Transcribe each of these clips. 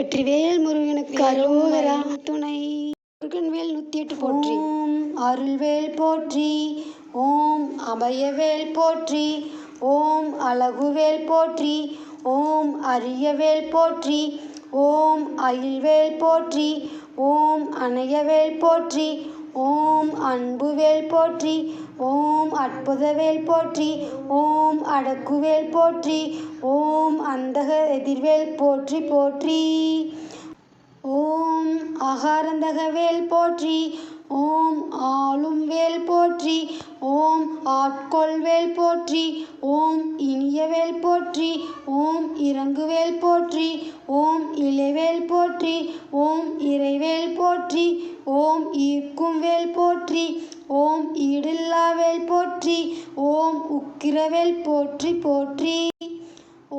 வெற்றிவேல் முருகனுக்கு அரோகரா. துணை முருகன்வேல் நூற்றி எட்டு போற்றி அருள்வேல் போற்றி. ஓம் அபயவேல் போற்றி. ஓம் அழகுவேல் போற்றி. ஓம் அரியவேல் போற்றி. ஓம் அயில்வேல் போற்றி. ஓம் அணையவேல் போற்றி. ஓம் அன்புவேல் போற்றி ஓம் அற்புதவேல் போற்றி ஓம் அடக்குவேல் போற்றி ஓம் அந்தக எதிர்வேல் போற்றி போற்றி. ஓம் அகாரந்தகவேல் போற்றி ஓம் ஆளும் வேல் போற்றி ஓம் ஆட்கொள்வேல் போற்றி ஓம் இனியவேல் போற்றி ஓம் இறங்குவேல் போற்றி ஓம் இலைவேல் போற்றி ஓம் இறைவேல் போற்றி ஓம் ஈர்க்கும் வேல் போற்றி ஓம் ஈடில்லாவேல் போற்றி ஓம் உக்கிரவேல் போற்றி போற்றி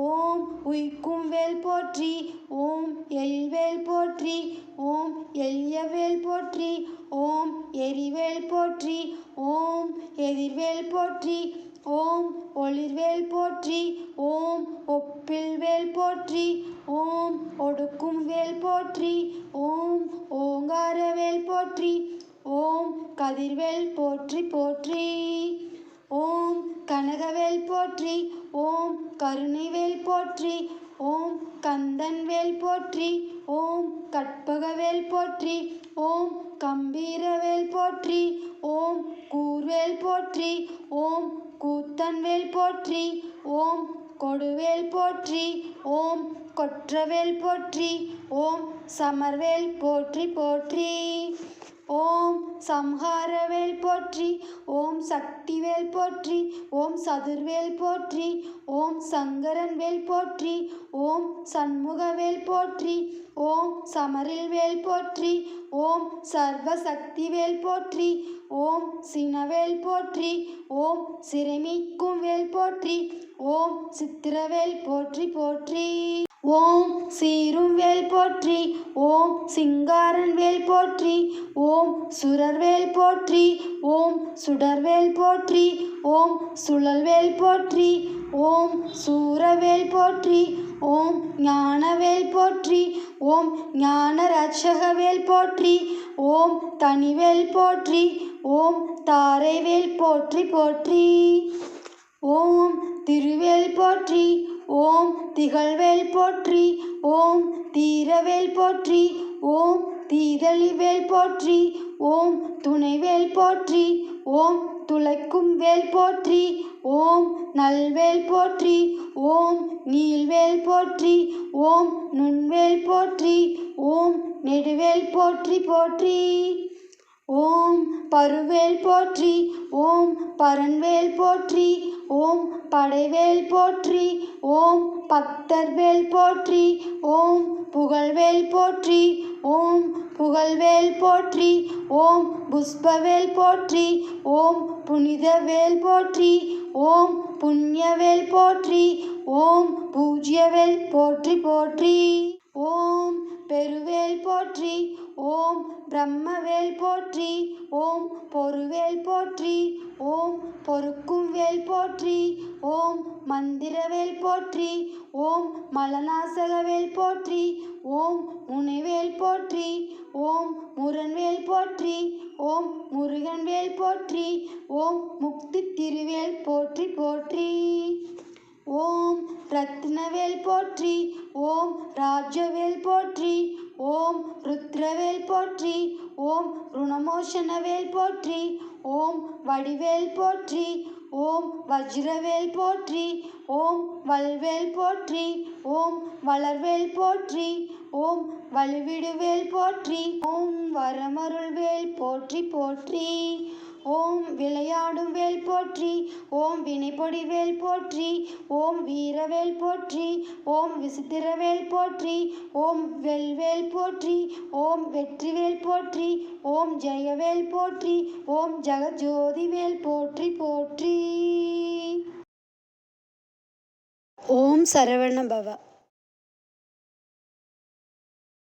ஓம் உய்க்கும் வேல் போற்றி ஓம் எல்வேல் போற்றி ஓம் எல்யவேல் போற்றி ஓம் எரிவேல் போற்றி ஓம் எதிர்வேல் போற்றி ஓம் ஒளிர்வேல் போற்றி ஓம் ஒப்பில் வேல் போற்றி ஓம் ஒடுக்கும் வேல் போற்றி ஓம் ஓங்கார வேல் போற்றி ஓம் கதிர்வேல் போற்றி போற்றி. ஓம் கனகவேல் போற்றி ஓம் கருணைவேல் போற்றி ஓம் கந்தன்வேல் போற்றி ஓம் கற்பகவேல் போற்றி ஓம் கம்பீரவேல் போற்றி ஓம் கூர்வேல் போற்றி ஓம் கூத்தன்வேல் போற்றி ஓம் கொடுவேல் போற்றி ஓம் கொற்றவேல் போற்றி ஓம் சமர்வேல் போற்றி போற்றி ஓம் சம்ஹாரவேல் போற்றி ஓம் சக்திவேல் போற்றி ஓம் சதுர்வேல் போற்றி ஓம் சங்கரன் வேல் போற்றி ஓம் சண்முகவேல் போற்றி ஓம் சமரில் வேல் போற்றி ஓம் சர்வசக்திவேல் போற்றி ஓம் சினவேல் போற்றி ஓம் சிறைமீட்கும் வேல் போற்றி ஓம் சித்திரவேல் போற்றி போற்றி. ஓம் சீரும் வேல் போற்றி ஓம் சிங்காரன் வேல் போற்றி ஓம் சுரர்வேல் போற்றி ஓம் சுடர்வேல் போற்றி ஓம் சுழல்வேல் போற்றி ஓம் சூரவேல் போற்றி ஓம் ஞானவேல் போற்றி ஓம் ஞான ரட்சகவேல் போற்றி ஓம் தனிவேல் போற்றி ஓம் தாரைவேல் போற்றி போற்றி. ஓம் திருவேல் போற்றி ஓம் திகழ்வேல் போற்றி ஓம் தீரவேல் போற்றி ஓம் தீதளிவேல் போற்றி ஓம் துணைவேல் போற்றி ஓம் துளைக்கும் வேல் போற்றி ஓம் நல்வேல் போற்றி ஓம் நீல்வேல் போற்றி ஓம் நுண்வேல் போற்றி ஓம் நெடுவேல் போற்றி போற்றி ஓம் பருவேல் போற்றி ஓம் பரன்வேல் போற்றி ஓம் படைவேல் போற்றி ஓம் பக்தர்வேல் போற்றி ஓம் புகழ்வேல் போற்றி ஓம் புகழ்வேல் போற்றி ஓம் புஷ்பவேல் போற்றி ஓம் புனிதவேல் போற்றி ஓம் புண்ணியவேல் போற்றி ஓம் பூஜ்யவேல் போற்றி போற்றி ஓம் பெருவேல் போற்றி ஓம் பிரம்மவேல் போற்றி ஓம் பொருவேல் போற்றி ஓம் பொறுக்கும் வேல் போற்றி ஓம் மந்திரவேல் போற்றி ஓம் மலநாசகவேல் போற்றி ஓம் முனைவேல் போற்றி ஓம் முரண்வேல் போற்றி ஓம் முருகன்வேல் போற்றி ஓம் முக்தி திருவேல் போற்றி போற்றி. ஓம் ரத்னவேல் போற்றி ஓம் ராஜவேல் போற்றி ருத்ரவேல் போற்றி ஓம் ருணமோஷனவேல் போற்றி ஓம் வடிவேல் போற்றி ஓம் வஜ்ரவேல் போற்றி ஓம் வல்வேல் போற்றி ஓம் வளர்வேல் போற்றி ஓம் வலுவிடுவேல் போற்றி ஓம் வரமருள்வேல் போற்றி போற்றி. ஓம் விளையாடும் வேல் போற்றி ஓம் வினைப்பொடி வேல் போற்றி ஓம் வீரவேல் போற்றி ஓம் விசித்திரவேல் போற்றி ஓம் வெல்வேல் போற்றி ஓம் வெற்றிவேல் போற்றி ஓம் ஜெயவேல் போற்றி ஓம் ஜெகஜோதிவேல் போற்றி போற்றி. ஓம் சரவண பவா.